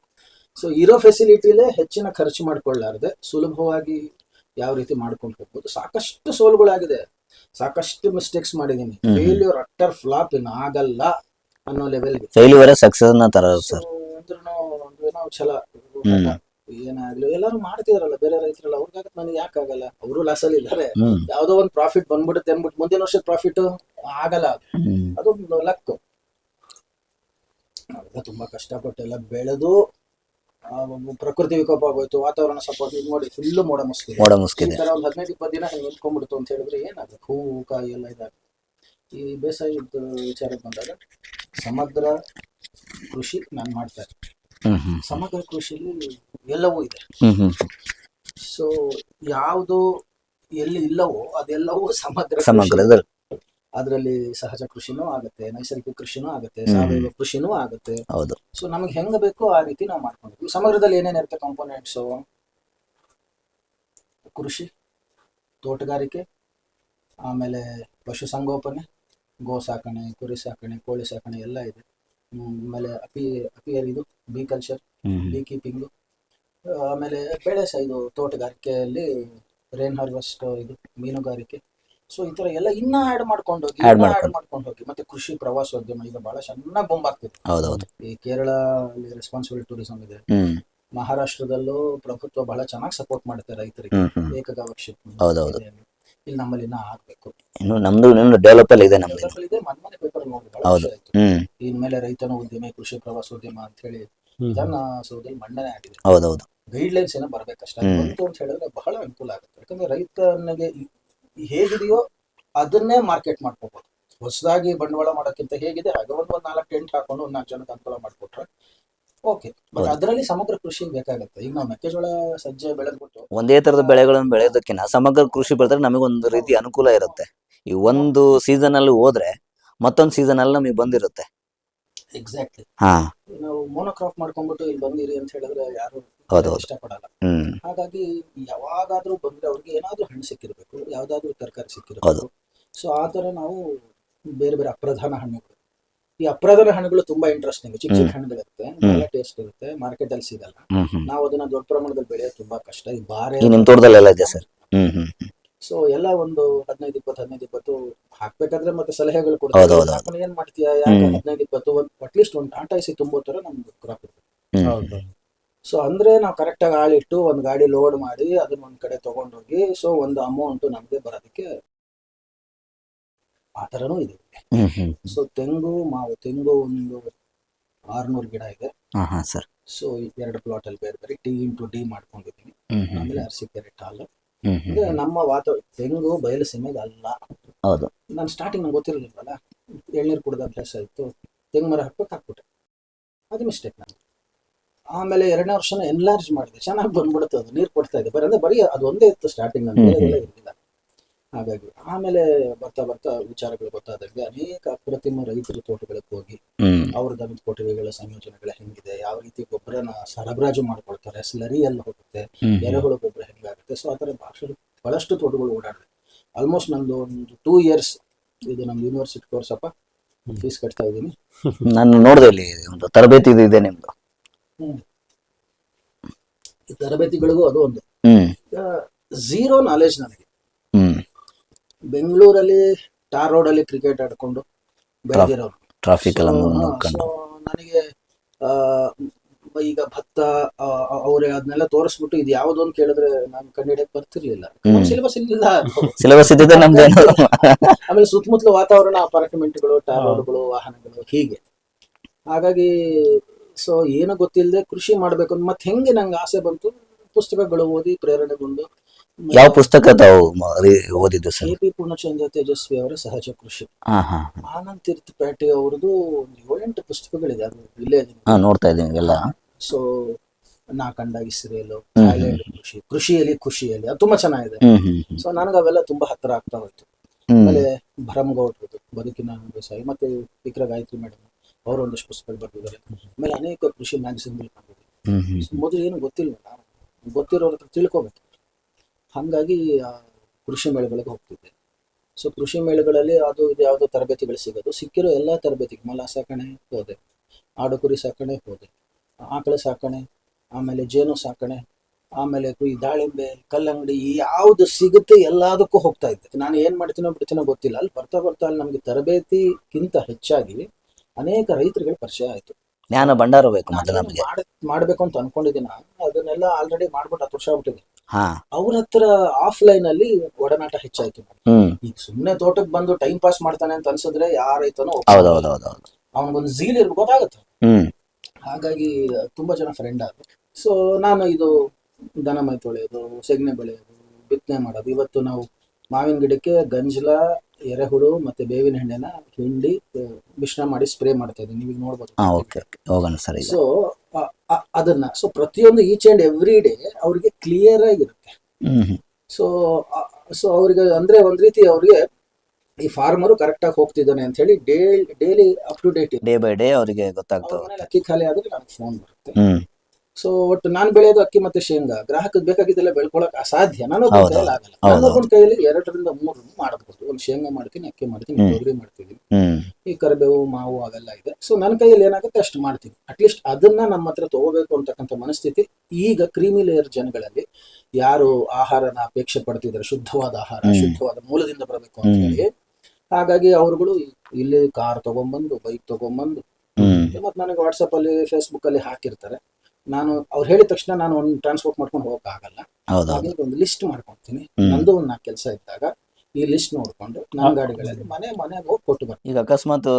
ಸೊ ಇರೋ ಫೆಸಿಲಿಟಿಲೇ ಹೆಚ್ಚಿನ ಖರ್ಚು ಮಾಡ್ಕೊಳ್ಳಾರ್ದೆ. ಸುಲಭವಾಗಿ ಯಾವ ರೀತಿ ಮಾಡ್ಕೊಂಡು ಹೋಗ್ಬೋದು. ಸಾಕಷ್ಟು ಸೋಲ್ಗಳಾಗಿದೆ. ಸಾಕಷ್ಟು ಮಿಸ್ಟೇಕ್ಸ್ ಮಾಡಿದೀನಿ. ಫೇಲ್ಯೂರ್ ಅಟ್ಟರ್ ಫ್ಲಾಪ್ ಇನ್ ಆಗಲ್ಲ ಅನ್ನೋ ಲೆವೆಲ್ ಫೇಲ್ಯೂರ್ ಸಕ್ಸಸ್ನ ತರ ಸರ್ ಏನೋ ಛಲ. ಏನಾಗ್ಲಿ ಎಲ್ಲರೂ ಮಾಡ್ತಿದಾರಲ್ಲ ಬೇರೆ ರೈತರಲ್ಲ. ಅವ್ರಿಗಾಗತ್ತೆ ನನಗೆ ಯಾಕಾಗಲ್ಲ? ಅವರು ಲಾಸಲ್ಲಿ ಇದ್ದಾರೆ ಯಾವುದೋ ಯಾವ್ದೋ ಒಂದು ಪ್ರಾಫಿಟ್ ಬಂದ್ಬಿಡುತ್ತೆ ಅಂದ್ಬಿಟ್ಟು ಮುಂದಿನ ವರ್ಷದ ಪ್ರಾಫಿಟ್ ಆಗಲ್ಲ ಅದು. ಲಕ್ ನಾವೆಲ್ಲ ತುಂಬಾ ಕಷ್ಟಪಟ್ಟೆಲ್ಲ ಬೆಳೆದು ಪ್ರಕೃತಿ ವಿಕೋಪ ಆಗೋಯ್ತು ವಾತಾವರಣ ಸಪೋರ್ಟ್ ಇದು ನೋಡಿ ಫುಲ್ ಮೋಡ ಮುಸ್ಕಿದೆ. ಮೋಡ ಮುಸ್ಕಿದೆ. ಒಂದು ಹದಿನೈದು ಇಪ್ಪತ್ತು ದಿನ ಹಿಂಗೆ ನಿಂತ್ಕೊಂಡ್ಬಿಡ್ತು ಅಂತ ಹೇಳಿದ್ರೆ ಏನಾಗುತ್ತೆ? ಹೂವು ಕಾಯಿ ಎಲ್ಲ ಇದಾಗುತ್ತೆ. ಈ ಬೇಸಾಯದ ವಿಚಾರಕ್ಕೆ ಬಂದಾಗ ಸಮಗ್ರ ಕೃಷಿ ನಾನು ಮಾಡ್ತಾ ಇದ್ದೀನಿ. ಹ್ಮ್ ಹ್ಮ್. ಸಮಗ್ರ ಕೃಷಿಲಿ ಎಲ್ಲವೂ ಇದೆ. ಸೊ ಯಾವುದು ಎಲ್ಲಿ ಇಲ್ಲವೋ ಅದೆಲ್ಲವೂ ಸಮಗ್ರ ಸಮಗ್ರ ಅದರಲ್ಲಿ ಸಹಜ ಕೃಷಿನೂ ಆಗುತ್ತೆ ನೈಸರ್ಗಿಕ ಕೃಷಿನೂ ಆಗುತ್ತೆ ಸಾವಯವ ಕೃಷಿನೂ ಆಗುತ್ತೆ. ಹೌದು. ಸೊ ನಮಗೆ ಹೆಂಗ್ ಬೇಕೋ ಆ ರೀತಿ ನಾವು ಮಾಡ್ಕೊಂಡಿದ್ವಿ ಸಮಗ್ರದಲ್ಲಿ ಏನೇನ್ ಇರುತ್ತೆ ಕಾಂಪೋನೆಂಟ್ಸ್ ಕೃಷಿ ತೋಟಗಾರಿಕೆ ಆಮೇಲೆ ಪಶುಸಂಗೋಪನೆ ಗೋ ಸಾಕಣೆ ಕುರಿ ಸಾಕಣೆ ಕೋಳಿ ಸಾಕಣೆ ಎಲ್ಲ ಇದೆ. ಆಮೇಲೆ ಅಪಿ ಅಪಿಯರ್ ಇದು ಬಿ ಕಲ್ಚರ್ ಬೀ ಕೀಪಿಂಗು ಆಮೇಲೆ ಬೆಳೆ ಸಹ ಇದು ತೋಟಗಾರಿಕೆಯಲ್ಲಿ ರೇನ್ ಹಾರ್ವೆಸ್ಟ್ ಇದು ಮೀನುಗಾರಿಕೆ. ಸೊ ಈ ತರ ಎಲ್ಲ ಇನ್ನ ಆಡ್ ಮಾಡ್ಕೊಂಡು ಹೋಗಿ Add ಆಡ್ ಮಾಡ್ಕೊಂಡು. ಮಾಡ್ಕೊಂಡು. ಹೋಗಿ ಮತ್ತೆ ಕೃಷಿ ಪ್ರವಾಸೋದ್ಯಮ ಈಗ ಬಹಳ ಚೆನ್ನಾಗಿ ಬೊಂಬಾಗ್ತಿದೆ ಹೌದೌದು. ಈ ಕೇರಳ ರೆಸ್ಪಾನ್ಸಿಬಲ್ ಟೂರಿಸಂ ಇದೆ. ಹ್ಮ್. ಮಹಾರಾಷ್ಟ್ರದಲ್ಲೂ ಪ್ರಭುತ್ವ ಬಹಳ ಚೆನ್ನಾಗಿ ಸಪೋರ್ಟ್ ಮಾಡುತ್ತೆ ರೈತರಿಗೆ. ಹ್ಮ್ ಹೌದೌದು. ಇಲ್ಲಿ ನಮ್ಮಲ್ಲಿ ಇನ್ನ ಆಗ್ಬೇಕು. ಇನ್ನು ನಮ್ದು ಇನ್ನು ಡೆವಲಪ್ ಅಲ್ಲಿ ಇದೆ ನಮ್ದು. ಇನ್ನು. ಇದೆ. ಮನ್ಮನೆ ಪೇಪರ್ ನೋಡಿ ಬಹಳ ಹೌದು. ಖುಷಿ ಆಯ್ತು. ಹ್ಮ್. ಇನ್ಮೇಲೆ ರೈತನ ಉದ್ಯಮಿ ಕೃಷಿ ಪ್ರವಾಸೋದ್ಯಮ ಅಂತ ಹೇಳಿ ವಿಧಾನಸೌಧದಲ್ಲಿ ಮಂಡನೆ ಆಗಿದೆ ಹೌದೌದು. ಗೈಡ್ ಲೈನ್ಸ್ ಏನೋ ಬರ್ಬೇಕಷ್ಟೇ. ಹ್ಮ್. ಬಂತು ಅಂತ ಹೇಳಿದ್ರೆ ಬಹಳ ಅನುಕೂಲ ಆಗುತ್ತೆ. ಯಾಕಂದ್ರೆ ರೈತನಿಗೆ ಹೇಗಿದೆಯೋ ಅದನ್ನೇ ಮಾರ್ಕೆಟ್ ಮಾಡ್ಕೋಬಹುದು ಹೊಸದಾಗಿ ಬಂಡವಾಳ ಮಾಡೋಕ್ಕಿಂತ ಹೇಗಿದೆ? ಹಾಗೆ ಒಂದು ಒಂದು ನಾಲ್ಕು ಟೆಂಟ್ ಹಾಕೊಂಡು ಒಂದು ನಾಲ್ಕು ಜನಕ್ಕೆ ಅನುಕೂಲ ಮಾಡಿಕೊಟ್ರೆ ಓಕೆ ಬಟ್. ಅದರಲ್ಲಿ ಸಮಗ್ರ ಕೃಷಿ ಬೇಕಾಗುತ್ತೆ. ಈಗ ನಾವು ಮೆಕ್ಕೆಜೋಳ ಸಜ್ಜೆ ಬೆಳೆದ್ಬಿಟ್ಟು ಒಂದೇ ತರದ ಬೆಳೆಗಳನ್ನು ಬೆಳೆಯೋದಕ್ಕಿಂತ ಸಮಗ್ರ ಕೃಷಿ ಬೆಳೆದ್ರೆ ನಮಗೊಂದು ರೀತಿ ಅನುಕೂಲ ಇರುತ್ತೆ. ಈ ಒಂದು ಸೀಸನ್ ಅಲ್ಲಿ ಹೋದ್ರೆ ಮತ್ತೊಂದು ಸೀಸನ್ ಅಲ್ಲಿ ನಮಗೆ ಬಂದಿರುತ್ತೆ. ಎಕ್ಸಾಕ್ಟ್ಲಿ ಹಾ. ನಾವು ಮೋನೋಕ್ರಾಪ್ ಮಾಡ್ಕೊಂಡ್ಬಿಟ್ಟು ಇಲ್ಲಿ ಬಂದಿರಿ ಅಂತ ಹೇಳಿದ್ರೆ ಯಾರು ಹೌದೌದು ಇಷ್ಟಪಡಲ್ಲ. ಹ್ಮ್. ಹಾಗಾಗಿ ಯಾವಾಗಾದ್ರೂ ಬಂದ್ರೆ ಅವ್ರಿಗೆ ಏನಾದ್ರೂ ಹಣ್ಣು ಸಿಕ್ಕಿರ್ಬೇಕು ಯಾವ್ದಾದ್ರೂ ತರಕಾರಿ ಹೌದು. ಸಿಕ್ಕಿರ್ಬೇಕು ಸೊ ಆತರ ತರ ನಾವು ಬೇರೆ ಬೇರೆ ಅಪ್ರಧಾನ ಹಣ್ಣುಗಳು. ಈ ಅಪ್ರಧಾನ ಹಣ್ಣುಗಳು ತುಂಬಾ ಇಂಟ್ರೆಸ್ಟಿಂಗ್ ಚಿಕ್ಕ ಚಿಕ್ಕ. ಹಣ್ಣುಗಳಿರುತ್ತೆ. ಬಹಳ ಟೇಸ್ಟ್ ಇರುತ್ತೆ ಮಾರ್ಕೆಟ್ ಅಲ್ಲಿ ಸಿಗಲ್ಲ. ಹ್ಮ್ ಹ್ಮ್. ನಾವು ಅದನ್ನ ದೊಡ್ಡ ಪ್ರಮಾಣದಲ್ಲಿ ಬೆಳೆಯೋದು ತುಂಬಾ ಕಷ್ಟ. ಈ ಬಾರೆ ಈ ನಿಮ್ ತೋಟದಲ್ಲೆಲ್ಲ ಇದೆ ಸರ್. ಹ್ಮ್ ಹ್ಮ್ ಹ್ಮ್. ಸೊ ಎಲ್ಲ ಒಂದು ಹದಿನೈದು ಇಪ್ಪತ್ತು ಹದಿನೈದು ಇಪ್ಪತ್ತು ಹಾಕ್ಬೇಕಾದ್ರೆ ಮತ್ತೆ ಸಲಹೆಗಳು ಹೌದು, ಕೊಡ್ತಾರೆ ಹೌದು, ಏನ್ ಮಾಡ್ತೀಯಾ ಯಾಕೆ ಹ್ಮ್. ಹದಿನೈದು ಇಪ್ಪತ್ತು ಒಂದು ಅಟ್ಲೀಸ್ಟ್ ಒಂದು ಟಾಟಾ ಎಸಿ ತುಂಬೋ ತರ ನಮ್ಗೆ ಕ್ರಾಪ್ ಇರುತ್ತೆ ಹ್ಮ್. ಹೌದು. ಸೊ ಅಂದ್ರೆ ನಾವು ಕರೆಕ್ಟ್ ಆಗಿ ಆಳಿಟ್ಟು ಒಂದು ಗಾಡಿ ಲೋಡ್ ಮಾಡಿ ಅದನ್ನ ಒಂದ್ ಕಡೆ ತಗೊಂಡೋಗಿ ಸೊ ಒಂದು ಅಮೌಂಟ್ ನಮ್ಗೆ ಬರೋದಕ್ಕೆ ಆ ತರನೂ ಇದೆ. ಸೊ ತೆಂಗು ಮಾವು ತೆಂಗು ಒಂದು ಆರ್ನೂರು ಗಿಡ ಇದೆ. ಸರ್. ಸೊ ಎರಡು ಪ್ಲಾಟ್ ಅಲ್ಲಿ ಬೇರೆ ಬೇರೆ ಟಿ ಇಂಟು ಡಿ ಮಾಡ್ಕೊಂಡಿದ್ದೀನಿ ಆಮೇಲೆ ಅರ್ಸಿ ಟಾಲ್ ಹಾಲು ನಮ್ಮ ವಾತಾವರಣ ತೆಂಗು ಬಯಲು ಸೀಮೆಗೆ ಅಲ್ಲ. ಹೌದು. ನಾನು ಸ್ಟಾರ್ಟಿಂಗ್ ನಂಗೆ ಗೊತ್ತಿರಲಿಲ್ವಲ್ಲ? ಎಳ್ನೀರು ಕುಡ್ದ ಅಭ್ಯಾಸ ಇತ್ತು ತೆಂಗು ಮರ ಹಾಕ್ಬೇಕು ಹಾಕ್ಬಿಟ್ಟೆ. ಅದು ಮಿಸ್ಟೇಕ್ ನಾನು ಆಮೇಲೆ ಎರಡನೇ ವರ್ಷನ ಎನ್ಲಾರ್ಜ್ ಮಾಡಿದೆ. ಚೆನ್ನಾಗಿ ಬಂದ್ಬಿಡುತ್ತೆ ಅದು ನೀರು ಕೊಡ್ತಾ ಇದೆ. ಬರೀ ಅಂದ್ರೆ ಬರೀ ಅದು ಒಂದೇ ಇತ್ತು ಸ್ಟಾರ್ಟಿಂಗ್ ಅಂತ ಇರಲಿಲ್ಲ. ಹಾಗಾಗಿ ಆಮೇಲೆ ಬರ್ತಾ ಬರ್ತಾ ವಿಚಾರಗಳು ಗೊತ್ತಾದಂಗೆ ಅನೇಕ ಅಪ್ರತಿಮ ರೈತರ ತೋಟಗಳಿಗೆ ಹೋಗಿ ಅವ್ರ ದನದ ಕೊಟ್ಟಿಗೆಗಳ ಸಂಯೋಜನೆಗಳು ಹೆಂಗಿದೆ ಯಾವ ರೀತಿ ಗೊಬ್ಬರನ ಸರಬರಾಜು ಮಾಡ್ಕೊಳ್ತಾರೆ ಸ್ಲರಿ ಎಲ್ಲ ಹೋಗುತ್ತೆ ಎರೆಹುಳು ಗೊಬ್ಬರ ಹೆಂಗಾಗುತ್ತೆ. ಸೊ ಆ ಥರ ಭಾಷೆ ಬಹಳಷ್ಟು ತೋಟಗಳು ಓಡಾಡಿದೆ. ಆಲ್ಮೋಸ್ಟ್ ನಂದು ಒಂದು ಟೂ ಇಯರ್ಸ್ ಇದು ನಮ್ಮ ಯೂನಿವರ್ಸಿಟಿ ಕೋರ್ಸಪ್ಪ ಫೀಸ್ ಕಟ್ತಾ ಇದ್ದೀನಿ. ನಾನು ನೋಡಿದೆ ಇಲ್ಲಿ ಒಂದು ತರಬೇತಿ ಇದು ಇದೆ ನಿಮ್ದು. ಈ ತರಬೇತಿಗಳಿಗೂ ಅದು ಒಂದು. ಝೀರೋ ನಾಲೆಜ್ ನನಗೆ. ಹ್ಮ್. ಬೆಂಗಳೂರಲ್ಲಿ ಟಾರ್ ರೋಡ್ ಅಲ್ಲಿ ಕ್ರಿಕೆಟ್ ಆಡ್ಕೊಂಡು ಬೆಳೆದಿರೋರು ಟ್ರಾಫಿಕ್ ನನಗೆ ಆ, ಈಗ ಭತ್ತ ಅವ್ರೆ ಅದನ್ನೆಲ್ಲ ತೋರಿಸ್ಬಿಟ್ಟು ಇದು ಯಾವ್ದು ಅಂತ ಕೇಳಿದ್ರೆ ನಾನು ಕಂಡಿಡಿಯಕ್ ಬರ್ತಿರ್ಲಿಲ್ಲ. ಸಿಲೆಬಸ್ ಇಲ್ಲ ಸಿಲೆಬಸ್ ಇದ್ದಿದ್ದೆ ನಮ್ದೇನು ಆಮೇಲೆ ಸುತ್ತಮುತ್ತಲ ವಾತಾವರಣ ಅಪಾರ್ಟ್ಮೆಂಟ್ಗಳು ಟಾರ್ ರೋಡ್ಗಳು ವಾಹನಗಳು ಹೀಗೆ. ಹಾಗಾಗಿ ಸೊ ಏನು ಗೊತ್ತಿಲ್ಲದೆ ಕೃಷಿ ಮಾಡ್ಬೇಕು ಅಂತ ಮತ್ತೆ ಹೆಂಗೆ ನಂಗೆ ಆಸೆ ಬಂತು? ಪುಸ್ತಕಗಳು ಓದಿ ಪ್ರೇರಣೆಗೊಂಡು ಯಾವ ಪುಸ್ತಕ ತಾವು ಮ- ರಿ- ಓದಿದ್ದು ಸರ್? ಪಿ ಪೂರ್ಣಚಂದ್ರ ತೇಜಸ್ವಿ ಅವರ ಸಹಜ ಕೃಷಿ. ಹಾ ಹಾ ಆನಂದ್ ತೀರ್ಥ ಪೇಟೆ ಅವ್ರದ್ದು ಒಂದು ಏಳೆಂಟು ಪುಸ್ತಕಗಳಿದೆ. ಅದು ಇಲ್ಲೇ ಹಾ ನೋಡ್ತಾ ಇದ್ದೀನಿ ಎಲ್ಲ. ಸೊ ನಾ ಕಂಡ ಇಸ್ರೇಲು. ಥಾಯ್ಲೆಂಡ್ ಕೃಷಿ ಕೃಷಿಯಲ್ಲಿ ಖುಷಿಯಲ್ಲಿ ಅದು ತುಂಬಾ ಚೆನ್ನಾಗಿದೆ. ಹ್ಮ್ ಹ್ಮ್ ಹ್ಮ್. ಸೊ ನನಗೆ ಅವೆಲ್ಲ ತುಂಬಾ ಹತ್ರ ಆಗ್ತಾ ಹೋಯ್ತು. ಹ್ಮ್. ಆಮೇಲೆ ಭರಮಗೌಡ್ರದ್ದು ಬದುಕಿನ ಬೇಸಾಯ ಮತ್ತೆ ವಿಕ್ರ ಗಾಯತ್ರಿ ಮೇಡಮ್. ಅವರು ಒಂದಷ್ಟು ಪುಸ್ತಕಗಳು ಬರೆದಿದ್ದಾರೆ. ಆಮೇಲೆ ಅನೇಕ ಕೃಷಿ ಮ್ಯಾಗಝಿನ್ಗಳು ಬಂದಿದೆ ಮೊದಲು ಏನು ಗೊತ್ತಿಲ್ಲ ಗೊತ್ತಿರೋ ಹತ್ರ ತಿಳ್ಕೊಬೇಕು. ಹಾಗಾಗಿ ಕೃಷಿ ಮೇಳಗಳಿಗೆ ಹೋಗ್ತಿದ್ದೆ. ಸೊ ಕೃಷಿ ಮೇಳಗಳಲ್ಲಿ ಅದು ಇದು ಯಾವುದೋ ತರಬೇತಿಗಳು ಸಿಗೋದು. ಸಿಕ್ಕಿರೋ ಎಲ್ಲ ತರಬೇತಿಗೆ ಮಲ ಸಾಕಣೆ ಹೋದೆ. ಆಡು ಕುರಿ ಸಾಕಣೆ ಹೋದೆ. ಆಕಳ ಸಾಕಣೆ ಆಮೇಲೆ ಜೇನು ಸಾಕಣೆ ಆಮೇಲೆ ಈ ದಾಳಿಂಬೆ ಕಲ್ಲಂಗಡಿ ಯಾವುದು ಸಿಗುತ್ತೆ ಎಲ್ಲದಕ್ಕೂ ಹೋಗ್ತಾ ಇದ್ದೆ. ನಾನು ಏನ್ ಮಾಡ್ತೀನೋ ಬಿಡ್ತೀನೋ ಗೊತ್ತಿಲ್ಲ. ಅಲ್ಲಿ ಬರ್ತಾ ಬರ್ತಾ ಅಲ್ಲಿ ನಮ್ಗೆ ತರಬೇತಿಗಿಂತ ಹೆಚ್ಚಾಗಿ ಅನೇಕ ರೈತರುಗಳು ಪರಿಚಯ ಆಯ್ತು. ಜ್ಞಾನ ಭಂಡಾರ ಬೇಕು ಮೊದಲು ನಮಗೆ. ಮಾಡ್- ಮಾಡ್ಬೇಕು ಅಂತ ಅನ್ಕೊಂಡಿದ್ದೀನ ಅದನ್ನೆಲ್ಲ ಆಲ್ರೆಡಿ ಮಾಡ್ಬಿಟ್ಟು ಹತ್ತು ವರ್ಷ ಆಗ್ಬಿಟ್ಟಿದೆ. ಹಾ. ಅವ್ರ ಹತ್ರ ಆಫ್ಲೈನ್ ಅಲ್ಲಿ ಒಡನಾಟ ಹೆಚ್ಚಾಯ್ತು. ಹ್ಮ್. ಈಗ ಸುಮ್ನೆ ತೋಟಕ್ಕೆ ಬಂದು ಟೈಮ್ ಪಾಸ್ ಮಾಡ್ತಾನೆ ಅಂತ ಅನ್ಸಿದ್ರೆ ಯಾರ ರೈತನೂ ಹೌದು ಹೌದು ಹೌದು ಹೌದು ಅವನಿಗೊಂದು ಝೀಲ್ ಇರ್ಬೇಕು ಗೊತ್ತಾಗುತ್ತೆ. ಹ್ಮ್. ಹಾಗಾಗಿ ತುಂಬಾ ಜನ ಫ್ರೆಂಡ್ ಆದ್ರು. ಸೊ ನಾನು ಇದು ದನ ಮೈ ತೊಳೆಯೋದು ಸೆಗಣಿ ಬೆಳೆಯೋದು ಬಿತ್ತನೆ ಮಾಡೋದು. ಇವತ್ತು ನಾವು ಮಾವಿನ ಗಿಡಕ್ಕೆ ಗಂಜಲ ಎರೆಹುಳು ಮತ್ತೆ ಬೇವಿನ ಎಣ್ಣೆನ ಹಿಂಡಿ ಮಿಶ್ರಣ ಮಾಡಿ ಸ್ಪ್ರೇ ಮಾಡ್ತಾ ಇದ್ದೀನಿ. ನೀವು ನೋಡ್ಬೋದು. ಸರಿ ಓಕೆ. ಓಕೆ ಹೋಗೋಣ ಸರ್ ಈಗ. ಸೊ ಅದನ್ನ ಸೊ ಪ್ರತಿಯೊಂದು ಈಚ್ ಅಂಡ್ ಎವ್ರಿ ಡೇ ಅವ್ರಿಗೆ ಕ್ಲಿಯರ್ ಆಗಿರುತ್ತೆ. ಸೊ ಸೊ ಅವ್ರಿಗೆ ಅಂದ್ರೆ ಒಂದ್ ರೀತಿ ಅವ್ರಿಗೆ ಈ ಫಾರ್ಮರು ಕರೆಕ್ಟ್ ಆಗಿ ಹೋಗ್ತಿದ್ದಾನೆ ಅಂತ ಹೇಳಿ day daily up to date day by day ಅವರಿಗೆ ಗೊತ್ತಾಗ್ತದೆ ಅಕ್ಕಿ ಖಾಲಿ ಆದ್ರೆ ನನಗೆ ಫೋನ್ ಬರುತ್ತೆ. ಸೊ ಒಟ್ಟು ನಾನು ಬೆಳೆಯೋದು ಅಕ್ಕಿ ಮತ್ತೆ ಶೇಂಗಾ. ಗ್ರಾಹಕಕ್ಕೆ ಬೇಕಾಗಿದ್ದೆಲ್ಲ ಬೆಳ್ಕೊಳಕ್ ಅಸಾಧ್ಯ. ನಾನು ಕೈಯಲ್ಲಿ ಆಗಲ್ಲ. ಕೈಯಲ್ಲಿ ಎರಡರಿಂದ ಮೂರು ಮಾಡಬಹುದು ಒಂದು ಶೇಂಗಾ ಮಾಡ್ತೀನಿ ಅಕ್ಕಿ ಮಾಡ್ತೀನಿ. ತೊಗರಿ ಮಾಡ್ತೀನಿ. ಈ ಕರಿಬೇವು ಮಾವು ಅವೆಲ್ಲ ಇದೆ. ಸೊ ನನ್ನ ಕೈಯಲ್ಲಿ ಏನಾಗುತ್ತೆ ಅಷ್ಟು ಮಾಡ್ತೀನಿ. ಅಟ್ಲೀಸ್ಟ್ ಅದನ್ನ ನಮ್ಮ ಹತ್ರ ತಗೋಬೇಕು ಅಂತಕ್ಕಂಥ ಮನಸ್ಥಿತಿ. ಈಗ ಕ್ರೀಮಿ ಲೇಯರ್ ಜನಗಳಲ್ಲಿ ಯಾರು ಆಹಾರನ ಅಪೇಕ್ಷೆ ಪಡ್ತಿದ್ದಾರೆ? ಶುದ್ಧವಾದ ಆಹಾರ ಶುದ್ಧವಾದ ಮೂಲದಿಂದ ಬರಬೇಕು ಅಂತ ಹೇಳಿ. ಹಾಗಾಗಿ ಅವರುಗಳು ಇಲ್ಲಿ ಕಾರ್ ತಗೊಂಬಂದು ಬೈಕ್ ತಗೊಂಬಂದು ಹ್ಮ್. ಮತ್ತೆ ನನಗೆ ವಾಟ್ಸಪ್ ಅಲ್ಲಿ ಫೇಸ್ಬುಕ್ ಅಲ್ಲಿ ಹಾಕಿರ್ತಾರೆ. ನಾನು ಅವ್ರು ಹೇಳಿದ ತಕ್ಷಣ ನಾನು ಒಂದು ಟ್ರಾನ್ಸ್ಪೋರ್ಟ್ ಮಾಡ್ಕೊಂಡು ಹೋಗಕ್ ಆಗಲ್ಲ. ಹಾಗಾಗಿ ಒಂದು ಲಿಸ್ಟ್ ಮಾಡ್ಕೊಳ್ತೀನಿ ಹ್ಮ್. ನಂದು ಒಂದು ನಾಲ್ಕು ಕೆಲಸ ಇದ್ದಾಗ ಈ ಲಿಸ್ಟ್ ನೋಡ್ಕೊಂಡು ನನ್ನ ಗಾಡಿಗಳಲ್ಲಿ ಮನೆ ಮನೆಗೆ ಹೋಗಿ ಕೊಟ್ಟು ಬರ್ತೀನಿ. ಈಗ ಅಕಸ್ಮಾತ್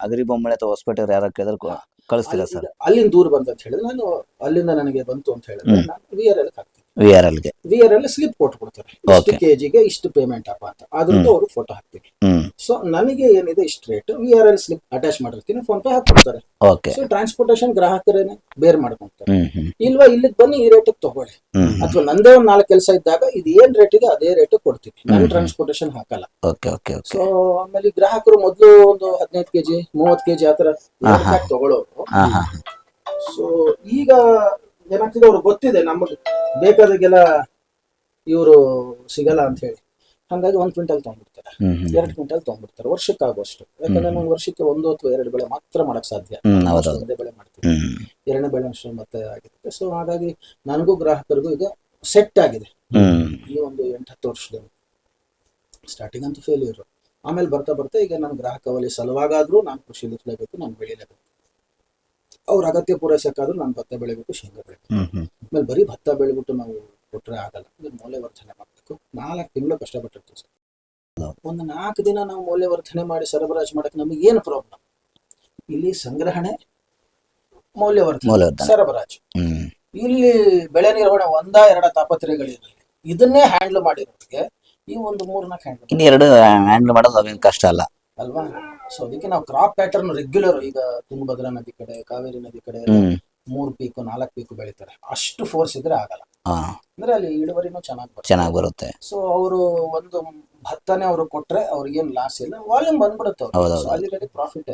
ಅಗರಿ ಬೊಮ್ಮಳೆ ಅಥವಾ ಹೊಸಪೇಟೆ ಯಾರು ಕೇಳಿದ್ರೆ ಕಳಿಸ್ತೀರಾ ಸರ್? ಅಲ್ಲಿ- ಅಲ್ಲಿಂದ ದೂರ ಬಂತ ಅಂತ ಹೇಳಿದ್ರೆ ನಾನು ಅಲ್ಲಿಂದ ನನಗೆ ಬಂತು ಅಂತ ಹೇಳಿದ್ರೆ ಹ್ಮ್. ನಾನು ವಿ ಆರ್ ಎಲ್ ಹಾಕ್ತೀನಿ. ವಿ ಆರ್ ಎಲ್ಗೆ ವಿ ಆರ್ ಎಲ್ ಸ್ಲಿಪ್ ಕೊಟ್ಟು ಕೊಡ್ತಾರೆ ಇಷ್ಟು Okay. ಕೆಜಿಗೆ ಇಷ್ಟು ಪೇಮೆಂಟ್ ಅಪ್ಪ ಅಂತ. ಅದ್ರದ್ದು. ಅವರು ಫೋಟೋ ಹಾಕ್ತೀವಿ. ಹ್ಮ್. ಸೊ ನನಗೆ ಏನಿದೆ ಇಷ್ಟು rate V R L slip attach ಮಾಡಿರ್ತೀನಿ ಫೋನ್ ಪೇ ಹಾಕ್ಬಿಡ್ತಾರೆ ಓಕೆ ಸೊ ಟ್ರಾನ್ಸ್ಪೋರ್ಟೇಷನ್ ಗ್ರಾಹಕರೇನೆ ಬೇರೆ ಮಾಡ್ಕೊಂತಾರೆ. ಹ್ಮ್ ಹ್ಮ್. ಇಲ್ವಾ ಇಲ್ಲಿಗೆ ಬನ್ನಿ ಈ ರೇಟ್ ತಗೊಳ್ಳಿ. ಹ್ಮ್ ಅಥವಾ ನಂದೇ ಒಂದು ನಾಲ್ಕು ಕೆಲಸ ಇದ್ದಾಗ ಇದು ಏನ್ ರೇಟ್ ಇದೆ ಅದೇ ರೇಟ್ ಕೊಡ್ತೀವಿ. ನಾನು ಟ್ರಾನ್ಸ್ಪೋರ್ಟೇಶನ್ ಟ್ರಾನ್ಸ್ಪೋರ್ಟೇಷನ್ ಹಾಕಲ್ಲ. ಓಕೆ ಓಕೆ ಓಕೆ ಸೊ ಆಮೇಲೆ ಈ ಗ್ರಾಹಕರು ಮೊದಲು ಒಂದು ಹದಿನೈದು ಕೆಜಿ ಮೂವತ್ತು ಕೆಜಿ ಆತರ. ತಗೊಳ್ಳೋರು ಹಾ ಹಾ ಸೊ ಈಗ ಏನಾಗ್ತಿದೆ ಅವ್ರಿಗೆ ಗೊತ್ತಿದೆ ನಮಗೆ. ಬೇಕಾದಾಗೆಲ್ಲ ಇವರು ಸಿಗಲ್ಲ ಅಂತ ಹೇಳಿ. ಹಂಗಾಗಿ ಒಂದು ಕ್ವಿಂಟಲ್ ತಗೊಂಡ್ಬಿಡ್ತಾರೆ. ಎರಡು ಕ್ವಿಂಟಲ್ ತಗೊಂಡ್ಬಿಡ್ತಾರೆ. ವರ್ಷಕ್ಕಾಗುವಷ್ಟು ಯಾಕಂದ್ರೆ ನಾನು ವರ್ಷಕ್ಕೆ ಒಂದು ಅಥವಾ ಎರಡು ಬೆಳೆ ಮಾತ್ರ ಮಾಡಕ್ ಸಾಧ್ಯ. ಒಂದೇ ಬೆಳೆ ಮಾಡ್ತೀವಿ. ಎರಡನೇ ಬೆಳೆ ಅಷ್ಟು ಮತ್ತೆ ಆಗಿರುತ್ತೆ ಸೊ ಹಾಗಾಗಿ ನನಗೂ ಗ್ರಾಹಕರಿಗೂ ಈಗ ಸೆಟ್ ಆಗಿದೆ. ಈ ಒಂದು ಎಂಟು ಹತ್ತು ವರ್ಷದಲ್ಲಿ. ಸ್ಟಾರ್ಟಿಂಗ್ ಅಂತೂ ಫೇಲ್ಯೂರ್ ಆಮೇಲೆ ಬರ್ತಾ ಬರ್ತಾ ಈಗ ನಾನು ಗ್ರಾಹಕ ವಲಯ ಸಲುವಾಗಾದ್ರೂ ನಾನು ಕೃಷಿ ಇರ್ಲೇಬೇಕು ನಾನು ಬೆಳಿಲೇಬೇಕು. ಅವ್ರ ಅಗತ್ಯ ಪೂರೈಸಕ್ಕಾದ್ರೂ ನಾನು ಭತ್ತ ಬೆಳಿಬೇಕು ಶೇಂಗಾ ಬೆಳಿಬೇಕು. ಆಮೇಲೆ ಬರೀ ಭತ್ತ ಬೆಳಿಬಿಟ್ಟು ನಾವು ಕೊಟ್ಟರೆ ಆಗಲ್ಲ. ಅಂದ್ರೆ ಮೌಲ್ಯವರ್ಧನೆ ಮಾಡಬೇಕು. ನಾಲ್ಕು ತಿಂಗಳು ಕಷ್ಟಪಟ್ಟಿರ್ತೀವಿ ಸರ್. ಒಂದು ನಾಲ್ಕು ದಿನ ನಾವು ಮೌಲ್ಯವರ್ಧನೆ ಮಾಡಿ ಸರಬರಾಜು ಮಾಡಕ್ಕೆ ನಮಗೆ ಏನು ಪ್ರಾಬ್ಲಮ್ ಇಲ್ಲಿ ಸಂಗ್ರಹಣೆ ಮೌಲ್ಯವರ್ಧನೆ. ಸರಬರಾಜು. ಹ್ಮ್. ಇಲ್ಲಿ ಬೆಳೆ ನಿರ್ವಹಣೆ ಒಂದ ಎರಡ ತಾಪತ್ರಯಗಳಿರಲಿ ಇದನ್ನೇ ಹ್ಯಾಂಡಲ್ ಮಾಡಿರೋದಕ್ಕೆ ಈ ಒಂದು ಮೂರ್ನಾಲ್ಕು ಹ್ಯಾಂಡಲ್ ಇನ್ನು ಎರಡು ಹ್ಯಾಂಡಲ್ ಮಾಡೋದು ಅವೇನು ಕಷ್ಟ ಅಲ್ಲ. ಅಲ್ವಾ? ಸೊ ಅದಕ್ಕೆ ನಾವು ಕ್ರಾಪ್ ಪ್ಯಾಟರ್ನ್ ರೆಗ್ಯುಲರ್ ಈಗ ತುಂಗಭದ್ರಾ ನದಿ ಕಡೆ ಕಾವೇರಿ ನದಿ ಕಡೆ ಮೂರ್ ಪೀಕು ನಾಲ್ಕು ಪೀಕು ಬೆಳಿತಾರೆ. ಅಷ್ಟು ಫೋರ್ಸ್ ಇದ್ರೆ ಆಗಲ್ಲ. ಅಂದ್ರೆ ಅಲ್ಲಿ ಇಳುವರಿನೂ ಚೆನ್ನಾಗಿ ಬರುತ್ತೆ. ಚೆನ್ನಾಗಿ ಬರುತ್ತೆ. ಸೊ ಅವರು ಒಂದು ಭತ್ತನೇ ಅವರು ಕೊಟ್ರೆ ಅವ್ರಿಗೇನು ಲಾಸ್ ಇಲ್ಲ. ವಾಲ್ಯೂಮ್ ಬಂದ್ಬಿಡುತ್ತೆ ಅವ್ರಿಗೆ. ಕಡೆ ಅಲ್ಲಿ ಪ್ರಾಫಿಟ್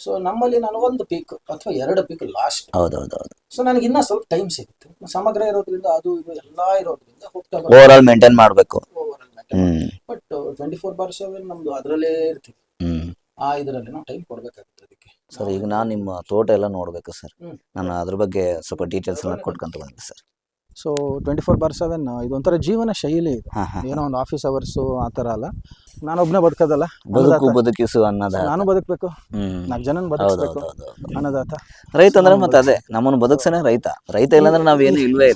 ಸೊ ನಮ್ಮಲ್ಲಿ ನಾನು ಒಂದು ಪೀಕ್ ಅಥವಾ ಎರಡು ಪೀಕ್ ಲಾಸ್ಟ್ ಹೌದೌದು ಸೊ ನನಗೆ ಇನ್ನೂ ಸ್ವಲ್ಪ ಟೈಮ್ ಸಿಗುತ್ತೆ. ಸಮಗ್ರ ಇರೋದ್ರಿಂದ ಅದು ಇದು ಎಲ್ಲಾ ಇರೋದ್ರಿಂದ ಹೋಗ್ತಾ ಓವರ್ ಆಲ್ ಮೇಂಟೈನ್ ಮಾಡ್ಬೇಕು. ಹ್ಮ್. But twenty four bar seven ನಮ್ದು ಅದರಲ್ಲೇ ಇರ್ತೀವಿ. ಹ್ಮ್. ಆ ಇದರಲ್ಲಿ ನಾವು ಟೈಮ್ ಕೊಡ್ಬೇಕಾಗುತ್ತೆ ಅದಕ್ಕೆ. ಸರ್ ಈಗ ನಾನು ನಿಮ್ಮ ತೋಟ ಎಲ್ಲ ನೋಡ್ಬೇಕು ಸರ್. ನಾನು ಅದ್ರ ಬಗ್ಗೆ ಸ್ವಲ್ಪ ಡೀಟೇಲ್ಸ್ ಎಲ್ಲ ಕೊಟ್ಕೊಂತ ಬಂದೆ sir. So twenty four bar seven ಇದೊಂಥರ ಜೀವನ ಶೈಲಿ ಇದು. ಏನೋ ಒಂದು ಆಫೀಸ್ ಅವರ್ಸು ಆ ಥರ ಅಲ್ಲ. ನಾನೊಬ್ಬನೇ ಬದುಕೋದಲ್ಲ. ಬದುಕು. ಬದುಕಿಸು ಅನ್ನೋದ ನಾನು ಬದುಕಬೇಕು. ನಾಲ್ಕು ಜನ ಬದುಕಬೇಕು ಅನ್ನದಾತ. ರೈತ ಅಂದ್ರೆ ಮತ್ತೆ ಅದೇ ನಮ್ಮನ್ನು ಬದುಕ್ಸನೇ ರೈತ. ರೈತ ಇಲ್ಲಾಂದ್ರೆ ನಾವೇನು ಇಲ್ವೇ ಇಲ್ಲ.